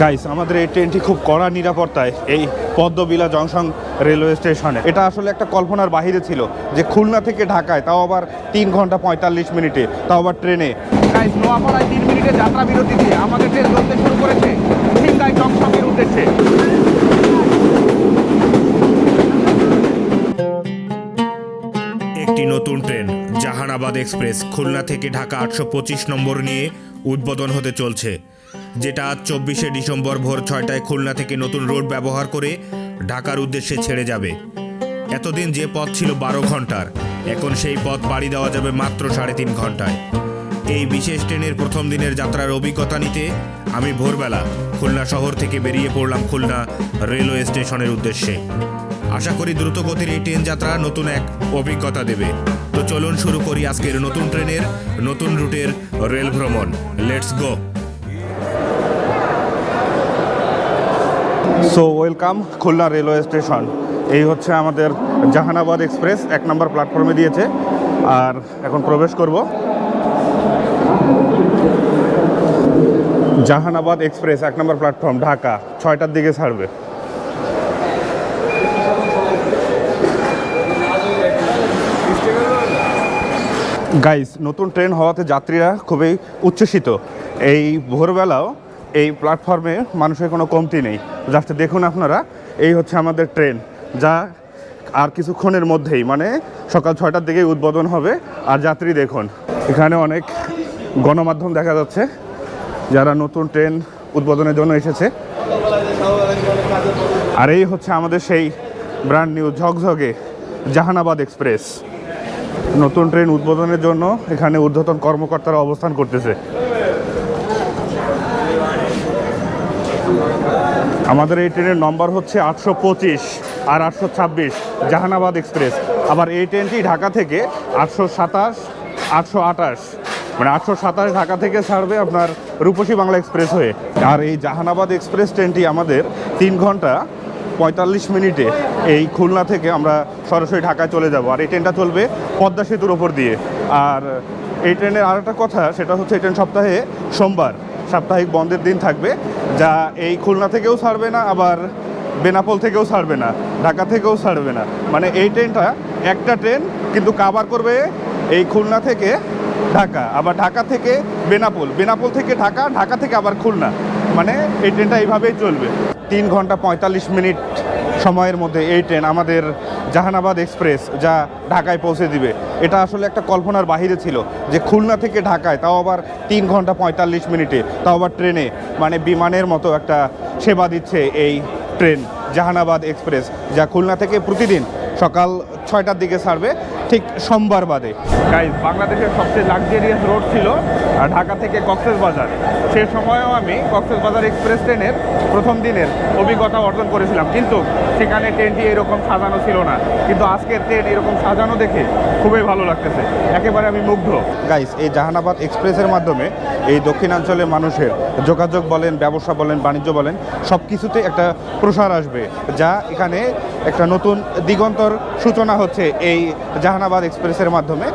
Guys আমাদের এই ট্রেনটি খুব কড়া নিরাপত্তায়, এই পদ্মবিলা জংশন রেলওয়ে স্টেশনে এটা আসলে একটা কল্পনার বাহিরে ছিল যে খুলনা থেকে ঢাকায়, তাও আবার তিন ঘণ্টা পঁয়তাল্লিশ মিনিটে, তাও আবার ট্রেনে গাইস নোয়াপাড়ায় তিন মিনিটে যাত্রা বিরতি দিয়ে আমাদের ট্রেন শুরু করেছে সিংগাই জংশনের উদ্দেশ্যে। একটি নতুন ট্রেন জাহানাবাদ এক্সপ্রেস, খুলনা থেকে ঢাকা আটশো পঁচিশ নম্বর নিয়ে উদ্বোধন হতে চলছে। যেটা আজ চব্বিশে ডিসেম্বর ভোর ছয়টায় খুলনা থেকে নতুন রোড ব্যবহার করে ঢাকার উদ্দেশ্যে ছেড়ে যাবে। এতদিন যে পথ ছিল বারো ঘণ্টার, এখন সেই পথ পাড়ি দেওয়া যাবে মাত্র সাড়ে তিন ঘন্টায়। এই বিশেষ ট্রেনের প্রথম দিনের যাত্রার অভিজ্ঞতা নিতে আমি ভোরবেলা খুলনা শহর থেকে বেরিয়ে পড়লাম খুলনা রেলওয়ে স্টেশনের উদ্দেশ্যে। আশা করি দ্রুতগতির এই ট্রেন যাত্রা নতুন এক অভিজ্ঞতা দেবে। তো চলুন শুরু করি আজকের নতুন ট্রেনের নতুন রুটের রেল ভ্রমণ। Let's go so welcome Khulna railway station এই হচ্ছে আমাদের জাহানাবাদ এক্সপ্রেস, এক নম্বর প্ল্যাটফর্মে দিয়েছে। আর এখন প্রবেশ করব। জাহানাবাদ এক্সপ্রেস, এক নম্বর প্ল্যাটফর্ম ঢাকা, ছয়টার দিকে ছাড়বে। গাইস নতুন ট্রেন হওয়াতে যাত্রীরা খুবই উচ্ছ্বসিত। এই ভোরবেলাও এই প্ল্যাটফর্মে মানুষের কোনো কমতি নেই। জাস্ট দেখুন আপনারা, এই হচ্ছে আমাদের ট্রেন যা আর কিছুক্ষণের মধ্যেই মানে সকাল ছয়টার দিকে উদ্বোধন হবে। আর যাত্রী দেখুন, এখানে অনেক গণমাধ্যম দেখা যাচ্ছে, যারা নতুন ট্রেন উদ্বোধনের জন্য এসেছে। আর এই হচ্ছে আমাদের সেই ব্র্যান্ড নিউ ঝকঝকে জাহানাবাদ এক্সপ্রেস নতুন ট্রেন উদ্বোধনের জন্য এখানে ঊর্ধ্বতন কর্মকর্তারা অবস্থান করতেছে। আমাদের এই ট্রেনের নম্বর হচ্ছে আটশো পঁচিশ আর আটশো ছাব্বিশ, জাহানাবাদ এক্সপ্রেস। আবার এই ট্রেনটি ঢাকা থেকে আটশো সাতাশ, আটশো আটাশ। মানে আটশো সাতাশ ঢাকা থেকে ছাড়বে আপনার রূপসী বাংলা এক্সপ্রেস হয়ে। আর এই জাহানাবাদ এক্সপ্রেস ট্রেনটি আমাদের তিন ঘণ্টা পঁয়তাল্লিশ মিনিটে এই খুলনা থেকে আমরা সরাসরি ঢাকায় চলে যাব। আর এই ট্রেনটা চলবে পদ্মা সেতুর ওপর দিয়ে। আর এই ট্রেনের আর একটা কথা, সেটা হচ্ছে এই ট্রেন সপ্তাহে সোমবার। সাপ্তাহিক বন্ধের দিন থাকবে, যা এই খুলনা থেকেও ছাড়বে না, আবার বেনাপোল থেকেও ছাড়বে না, ঢাকা থেকেও ছাড়বে না। মানে এই ট্রেনটা, একটা ট্রেন কিন্তু কাবার করবে এই খুলনা থেকে ঢাকা, আবার ঢাকা থেকে বেনাপোল। বেনাপোল থেকে ঢাকা ঢাকা থেকে আবার খুলনা। মানে এই ট্রেনটা এইভাবেই চলবে। তিন ঘণ্টা পঁয়তাল্লিশ মিনিট সময়ের মধ্যে এই ট্রেন আমাদের জাহানাবাদ এক্সপ্রেস যা ঢাকায় পৌঁছে দিবে। এটা আসলে একটা কল্পনার বাহিরে ছিল যে খুলনা থেকে ঢাকায়, তাও আবার তিন ঘণ্টা পঁয়তাল্লিশ মিনিটে, তাও আবার ট্রেনে মানে বিমানের মতো একটা সেবা দিচ্ছে এই ট্রেন জাহানাবাদ এক্সপ্রেস, যা খুলনা থেকে প্রতিদিন সকাল ছয়টার দিকে ছাড়বে। ঠিক সোমবার বাদে। গাইজ বাংলাদেশের সবচেয়ে লাক্সারিয়াস রোড ছিল ঢাকা থেকে কক্সেস বাজার। সে সময়ও আমি কক্সেস বাজার এক্সপ্রেস ট্রেনের প্রথম দিনের অভিজ্ঞতা অর্জন করেছিলাম। কিন্তু সেখানে ট্রেনটি এরকম সাজানো ছিল না। কিন্তু আজকের ট্রেন এরকম সাজানো দেখে খুবই ভালো লাগতেছে। একেবারে আমি মুগ্ধ। গাইস এই জাহানাবাদ এক্সপ্রেসের মাধ্যমে এই দক্ষিণাঞ্চলের মানুষের যোগাযোগ বলেন, ব্যবসা বলেন, বাণিজ্য বলেন, সব কিছুতে একটা প্রসার আসবে, যা এখানে একটা নতুন দিগন্তর সূচনা হচ্ছে এই জাহানাবাদ এক্সপ্রেসের মাধ্যমে।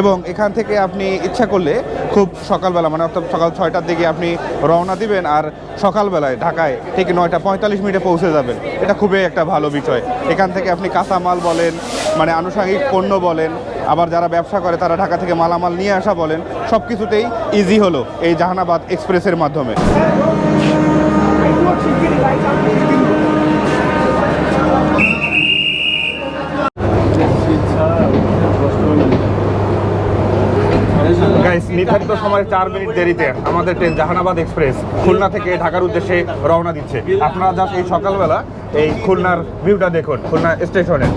এবং এখান থেকে আপনি ইচ্ছা করলে খুব সকালবেলা মানে অর্থাৎ সকাল ছয়টার দিকে আপনি রওনা দিবেন আর সকালবেলায় ঢাকায় ঠিক নয়টা পঁয়তাল্লিশ মিনিটে পৌঁছে যাবেন। এটা খুবই একটা ভালো বিষয়। এখান থেকে আপনি কাঁচামাল বলেন মানে আনুষঙ্গিক পণ্য বলেন আবার যারা ব্যবসা করে তারা ঢাকা থেকে মালামাল নিয়ে আসা বলেন, সব কিছুতেই ইজি হলো এই জাহানাবাদ এক্সপ্রেসের মাধ্যমে। নির্ধারিত সময়ের চার মিনিট দেরিতে আমাদের ট্রেন জাহানাবাদ এক্সপ্রেস খুলনা থেকে ঢাকার উদ্দেশ্যে রওনা দিচ্ছে। আপনারা জাস্ট এই সকালবেলা এই খুলনার ভিউটা দেখুন, খুলনা স্টেশনে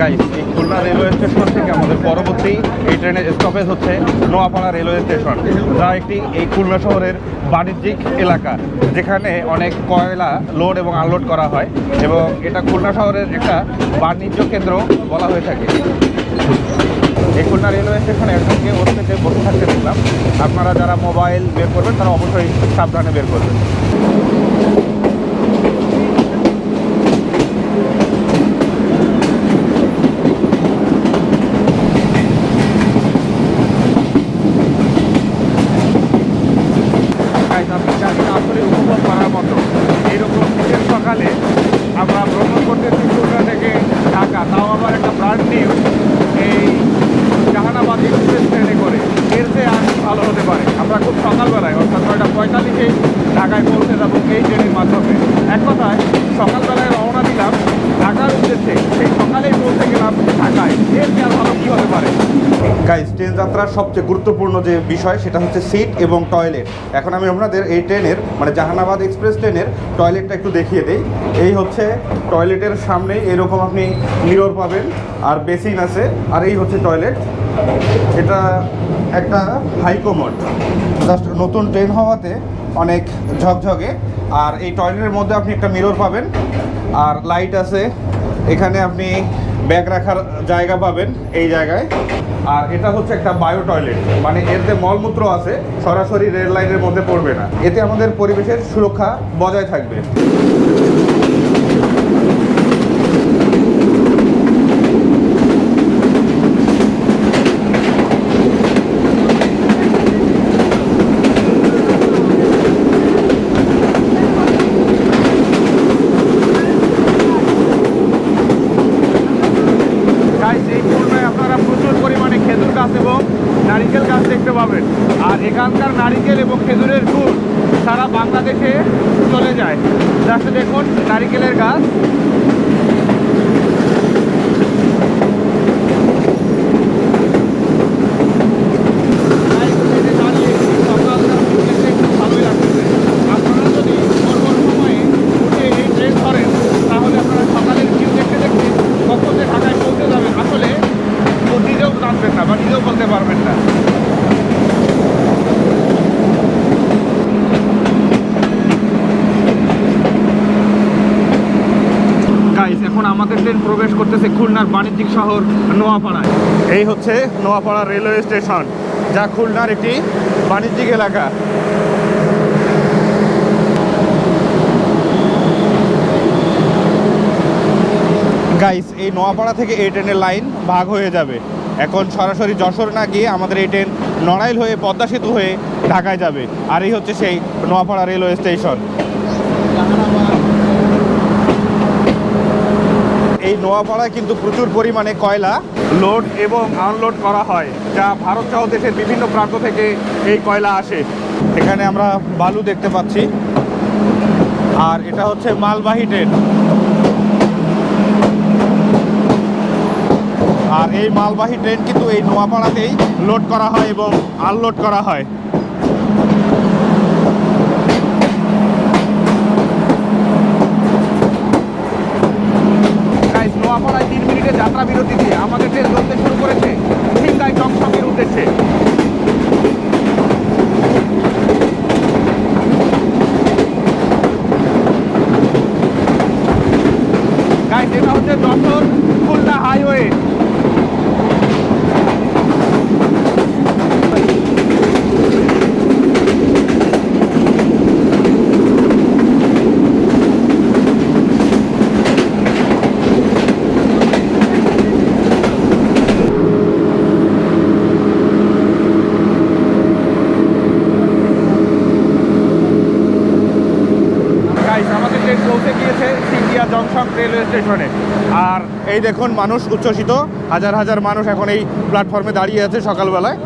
গাইস এই খুলনা রেলওয়ে স্টেশন থেকে আমাদের পরবর্তী এই ট্রেনের স্টপেজ হচ্ছে নোয়াপাড়া রেলওয়ে স্টেশন যা একটি এই খুলনা শহরের বাণিজ্যিক এলাকা, যেখানে অনেক কয়লা লোড এবং আনলোড করা হয় এবং এটা খুলনা শহরের একটা বাণিজ্য কেন্দ্র বলা হয়ে থাকে। এই খুলনা রেলওয়ে স্টেশনে একজনকে ওর বসে থাকতে দেখলাম। আপনারা যারা মোবাইল বের করবেন, তারা অবশ্যই সাবধানে বের করবেন। সবচেয়ে গুরুত্বপূর্ণ যে বিষয় সেটা হচ্ছে সিট এবং টয়লেট। এখন আমি আপনাদের এই ট্রেনের মানে জাহানাবাদ এক্সপ্রেস ট্রেনের টয়লেটটা একটু দেখিয়ে দিই। এই হচ্ছে টয়লেটের সামনেই এরকম আপনি মিরর পাবেন আর বেসিন আছে, আর এই হচ্ছে টয়লেট। এটা একটা হাইকোমোড। জাস্ট নতুন ট্রেন হওয়াতে অনেক ঝকঝকে। আর এই টয়লেটের মধ্যে আপনি একটা মিরর পাবেন, আর লাইট আছে এখানে আপনি ব্যাগ রাখার জায়গা পাবেন এই জায়গায়। আর এটা হচ্ছে একটা বায়ো টয়লেট। মানে যে মলমূত্র আছে, সরাসরি রেল লাইনের মধ্যে পড়বে না। এতে আমাদের পরিবেশের সুরক্ষা বজায় থাকবে গাইস এই খুলনায় আপনারা প্রচুর পরিমাণে খেজুর গাছ এবং নারিকেল গাছ দেখতে পাবেন আর এখানকার নারিকেল এবং খেজুরের গুড় সারা বাংলাদেশে চলে যায় জাস্ট দেখুন নারিকেলের গাছ Guys, ট্রেনে দাঁড়িয়ে সকালটা দেখতে একটু ভালোই লাগতেছে। আপনারা যদি ভোর ভোর সময়ে উঠে এই ট্রেন ধরেন তাহলে আপনারা সকালের ভিউ দেখতে দেখতে কখন যে ঢাকায় পৌঁছে যাবেন আসলে ও নিজেও জানবেন না বা নিজেও বলতে পারবেন না গাইস এখন আমাদের ট্রেন প্রবেশ করতেছে খুলনার বাণিজ্যিক শহর নোয়াপাড়ায়। এই হচ্ছে নোয়াপাড়া রেলওয়ে স্টেশন, যা খুলনার একটি বাণিজ্যিক এলাকা। গাইস এই নোয়াপাড়া থেকে এই ট্রেনের লাইন ভাগ হয়ে যাবে। এখন সরাসরি যশোর না গিয়ে আমাদের এই ট্রেন নড়াইল হয়ে, পদ্মা সেতু হয়ে ঢাকায় যাবে। আর এই হচ্ছে সেই নোয়াপাড়া রেলওয়ে স্টেশন। এই নোয়াপাড়ায় কিন্তু প্রচুর পরিমাণে কয়লা লোড এবং আনলোড করা হয়, যা ভারত সহ দেশের বিভিন্ন প্রান্ত থেকে এই কয়লা আসে। এখানে আমরা বালু দেখতে পাচ্ছি। আর এটা হচ্ছে মালবাহী ট্রেন। আর এই মালবাহী ট্রেন কিন্তু এই নোয়াপাড়াতেই লোড করা হয় এবং আনলোড করা হয় গাইস নোয়াপাড়ায় তিন মিনিটের যাত্রা বিরতি দিয়ে আমাদের ট্রেন চলতে শুরু করেছে সিংগাই জংশনের উদ্দেশ্যে গাইস এটা হচ্ছে যশোর খুলনা হাইওয়ে গাইস আমাদের ট্রেন পৌঁছে গিয়েছে সিঙ্গিয়া জংশন রেলওয়ে স্টেশনে আর এই দেখুন মানুষ উচ্ছ্বসিত। হাজার হাজার মানুষ এখন এই প্ল্যাটফর্মে দাঁড়িয়ে আছে সকালবেলায়।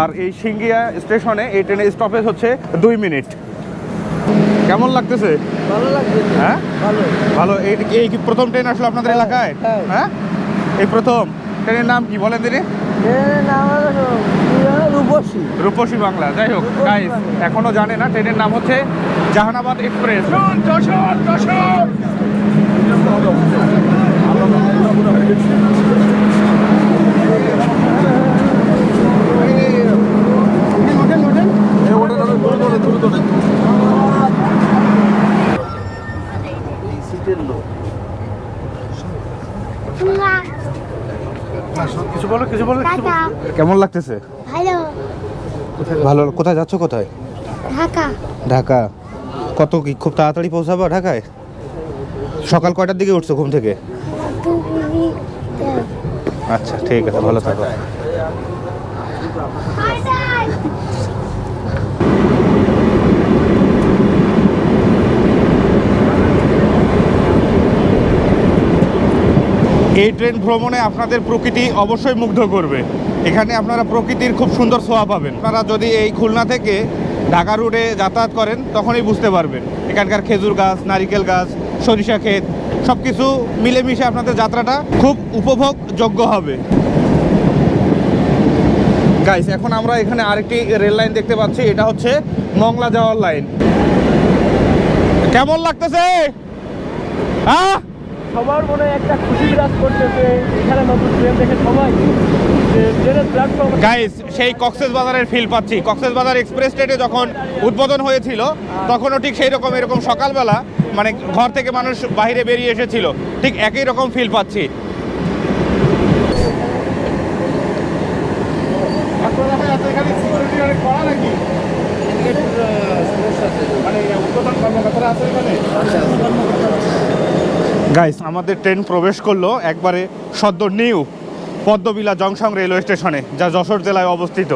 আর এই সিঙ্গিয়া স্টেশনে এই ট্রেনের স্টপেজ হচ্ছে দুই মিনিট। কেমন লাগতেছে? ভালো লাগছে। হ্যাঁ? ভালো। এই কি প্রথম ট্রেন আসলো আপনাদের হ্যাঁ, এলাকায়? হ্যাঁ। হ্যাঁ? এই প্রথম। ট্রেনের নাম কি বলেন দিদি ট্রেনের নাম? রূপসী। রূপসী বাংলা যাই হোক গাইস। এখনও জানে না ট্রেনের নাম হচ্ছে জাহানাবাদ এক্সপ্রেস। কিছু বলো কিছু বলো কেমন লাগতেছে? ভালো কোথায় যাচ্ছ কোথায়? ঢাকা। ঢাকা। কত কি খুব তাড়াতাড়ি পৌঁছাবো ঢাকায়? সকাল কয়টার দিকে উঠছো ঘুম থেকে? আচ্ছা ঠিক আছে ভালো থাকো। এই ট্রেন ভ্রমণে আপনাদের প্রকৃতি অবশ্যই মুগ্ধ করবে। এখানে আপনারা প্রকৃতির খুব সুন্দর ছোঁয়া পাবেন। আপনারা যদি এই খুলনা থেকে ঢাকা রুটে যাতায়াত করেন, তখনই বুঝতে পারবেন। এখানকার খেজুর গাছ, নারিকেল গাছ, সরিষা ক্ষেত সব কিছু মিলেমিশে আপনাদের যাত্রাটা খুব উপভোগযোগ্য হবে। গাইস এখন আমরা এখানে আরেকটি রেল লাইন দেখতে পাচ্ছি। এটা হচ্ছে মংলা যাওয়ার লাইন। কেমন লাগতেছে? হ্যাঁ সবার মনে একটা খুশি বিরাজ করতেছে এখানে নতুন ট্রেন দেখে সবাই গাইস সেই কক্সেস বাজারের ফিল পাচ্ছি। কক্সেস বাজার এক্সপ্রেস ট্রেনে যখন উদ্বোধন হয়েছিল, তখনও ঠিক সেই রকম, এরকম সকালবেলা মানে ঘর থেকে মানুষ বাইরে বেরিয়ে এসেছিল, ঠিক একই রকম ফিল পাচ্ছি। গাইস আমাদের ট্রেন প্রবেশ করল একবারে সদ্য নিউ পদ্মবিলা জংশন রেলওয়ে স্টেশনে যা যশোর জেলায় অবস্থিত।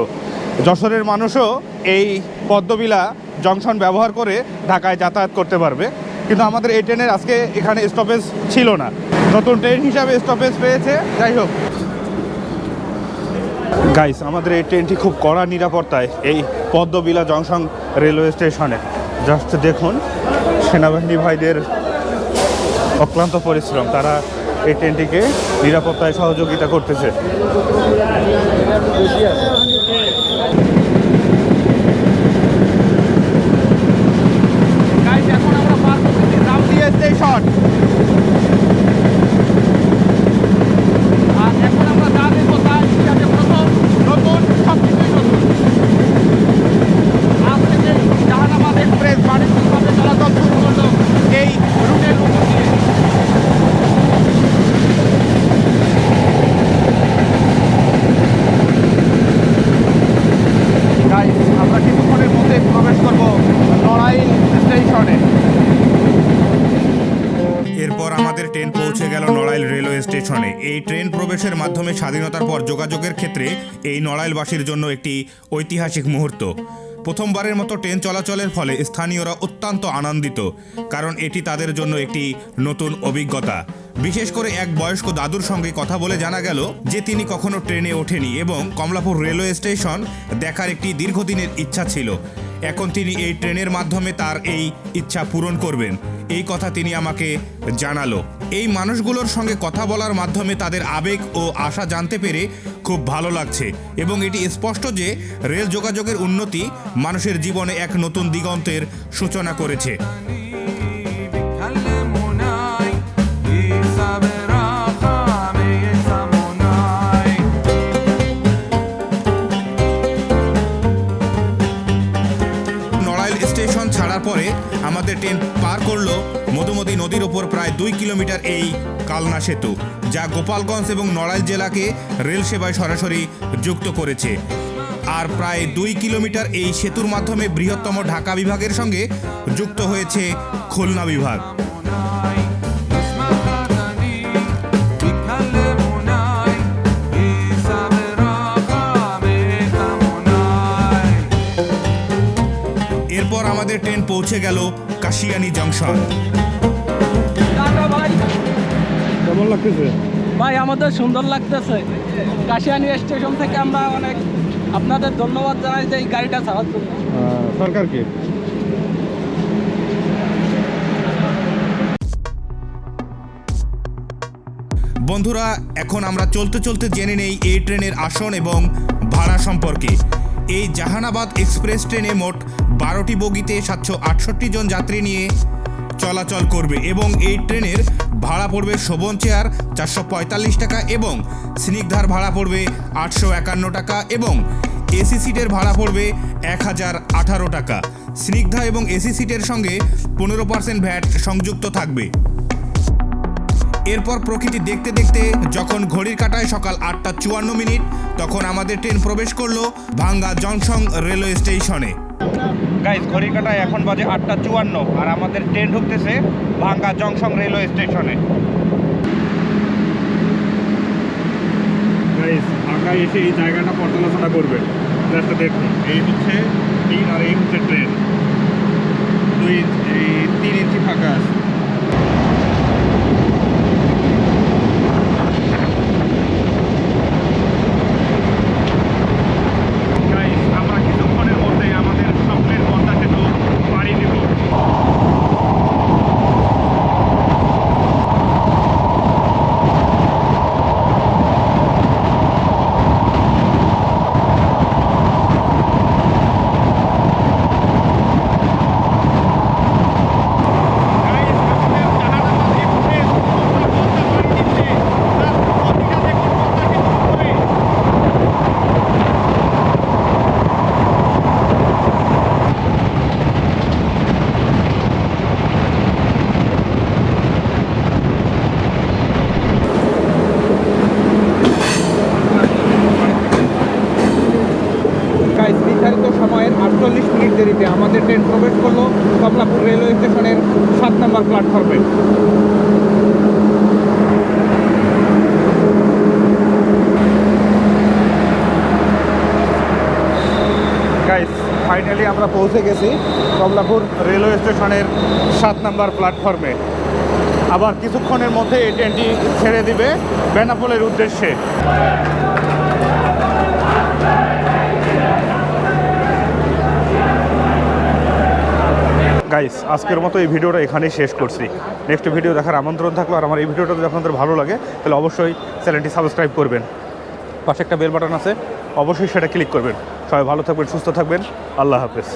যশোরের মানুষও এই পদ্মবিলা জংশন ব্যবহার করে ঢাকায় যাতায়াত করতে পারবে। কিন্তু আমাদের এই ট্রেনের আজকে এখানে স্টপেজ ছিল না। নতুন ট্রেন হিসাবে স্টপেজ পেয়েছে, যাই হোক। গাইস আমাদের এই ট্রেনটি খুব কড়া নিরাপত্তায় এই পদ্মবিলা জংশন রেলওয়ে স্টেশনে জাস্ট দেখুন, সেনাবাহিনী ভাইদের অক্লান্ত পরিশ্রম। তারা এই ট্রেনটিকে নিরাপত্তায় সহযোগিতা করতেছে এখন আমরা পার করতেছি রামদিয়া স্টেশন আর এখন আমরা যা দেখব তা ইতিহাসে প্রথম নতুন সব কিছুই নতুন আজ থেকে জাহানাবাদ এক্সপ্রেস বাণিজ্যিকভাবে চলাচল শুরু করল এই রুটের উপর দিয়ে গাইস আমরা কিছুক্ষণের মধ্যে প্রবেশ করব নড়াইল স্টেশনে এরপর আমাদের ট্রেন পৌঁছে গেল নড়াইল রেলওয়ে স্টেশনে এই প্রবেশের মাধ্যমে স্বাধীনতার পর যোগাযোগের ক্ষেত্রে এই নড়াইলবাসীর জন্য একটি ঐতিহাসিক মুহূর্ত। প্রথমবারের মতো ট্রেন চলাচলের ফলে স্থানীয়রা অত্যন্ত আনন্দিত, কারণ এটি তাদের জন্য একটি নতুন অভিজ্ঞতা। বিশেষ করে এক বয়স্ক দাদুর সঙ্গে কথা বলে জানা গেল যে তিনি কখনো ট্রেনে ওঠেনি এবং কমলাপুর রেলওয়ে স্টেশন দেখার একটি দীর্ঘদিনের ইচ্ছা ছিল। এখন তিনি এই ট্রেনের মাধ্যমে তার এই ইচ্ছা পূরণ করবেন। এই কথা তিনি আমাকে জানালো। এই মানুষগুলোর সঙ্গে কথা বলার মাধ্যমে তাদের আবেগ ও আশা জানতে পেরে খুব ভালো লাগছে এবং এটি স্পষ্ট যে রেল যোগাযোগের উন্নতি মানুষের জীবনে এক নতুন দিগন্তের সূচনা করেছে। গোদাবরী নদীর ওপর প্রায় দুই কিলোমিটার এই কালনা সেতু, যা গোপালগঞ্জ এবং নড়াইল জেলাকে রেল সেবায় সরাসরি যুক্ত করেছে। আর প্রায় দুই কিলোমিটার এই সেতুর মাধ্যমে বৃহত্তম ঢাকা বিভাগের সঙ্গে যুক্ত হয়েছে খুলনা বিভাগ। এরপর আমাদের ট্রেন পৌঁছে গেল কাশিয়ানি জংশন। কেমন লাগতেছে? ভাই আমাদের সুন্দর লাগতেছে। কাশিয়ানি স্টেশন থেকে আমরা অনেক আপনাদের ধন্যবাদ জানাই যে এই গাড়িটা ছাড়ার জন্য। সরকারকে বন্ধুরা এখন আমরা চলতে চলতে জেনে নেই এই ট্রেনের আসন এবং ভাড়া সম্পর্কে। এই জাহানাবাদ এক্সপ্রেস ট্রেনে মোট বারোটি বগিতে সাতশো আটষট্টি জন যাত্রী নিয়ে চলাচল করবে এবং এই ট্রেনের ভাড়া পড়বে শোভন চেয়ার চারশো পঁয়তাল্লিশ টাকা এবং স্নিগ্ধার ভাড়া পড়বে আটশো একান্ন টাকা এবং এসি সিটের ভাড়া পড়বে এক হাজার আঠারো টাকা। স্নিগ্ধা এবং এসি সিটের সঙ্গে পনেরো পার্সেন্ট ভ্যাট সংযুক্ত থাকবে। এরপর প্রকৃতি দেখতে দেখতে যখন ঘড়ির কাটায় সকাল আটটা চুয়ান্ন মিনিট, তখন আমাদের ট্রেন প্রবেশ করল ভাঙ্গা জংশন রেলওয়ে স্টেশনে। গাইজ ঘড়ি কাটায় এখন বাজে আটটা চুয়ান্ন আর আমাদের ট্রেন ঢুকতেছে ভাঙ্গা জংশন রেলওয়ে স্টেশনে। ভাঙ্গায় এসে এই জায়গাটা পর্যালোচনা করবেন। জাস্ট দেখুন, এই হচ্ছে তিন আর এই হচ্ছে ট্রেন। দুই এই তিন ইঞ্চি ফাঁকা আছে Guys, আমরা কিছুক্ষণের মধ্যেই আমাদের স্বপ্নের পদ্মা সেতু পাড়ি দেব চল্লিশ মিনিট দেরিতে আমাদের ট্রেন প্রবেশ করল কমলাপুর রেলওয়ে স্টেশনের সাত নম্বর প্ল্যাটফর্মে গাইস ফাইনালি আমরা পৌঁছে গেছি কমলাপুর রেলওয়ে স্টেশনের সাত নম্বর প্ল্যাটফর্মে। আবার কিছুক্ষণের মধ্যে এই ট্রেনটি ছেড়ে দিবে বেনাপোলের উদ্দেশ্যে। গাইস আজকের মতো এই ভিডিওটা এখানেই শেষ করছি। নেক্সট ভিডিও দেখার আমন্ত্রণ থাকল। আর আমার এই ভিডিওটা যদি আপনাদের ভালো লাগে, তাহলে অবশ্যই চ্যানেলটি সাবস্ক্রাইব করবেন। পাশে একটা বেল বাটন আছে। অবশ্যই সেটা ক্লিক করবেন। সবাই ভালো থাকবেন সুস্থ থাকবেন। আল্লাহ হাফেজ।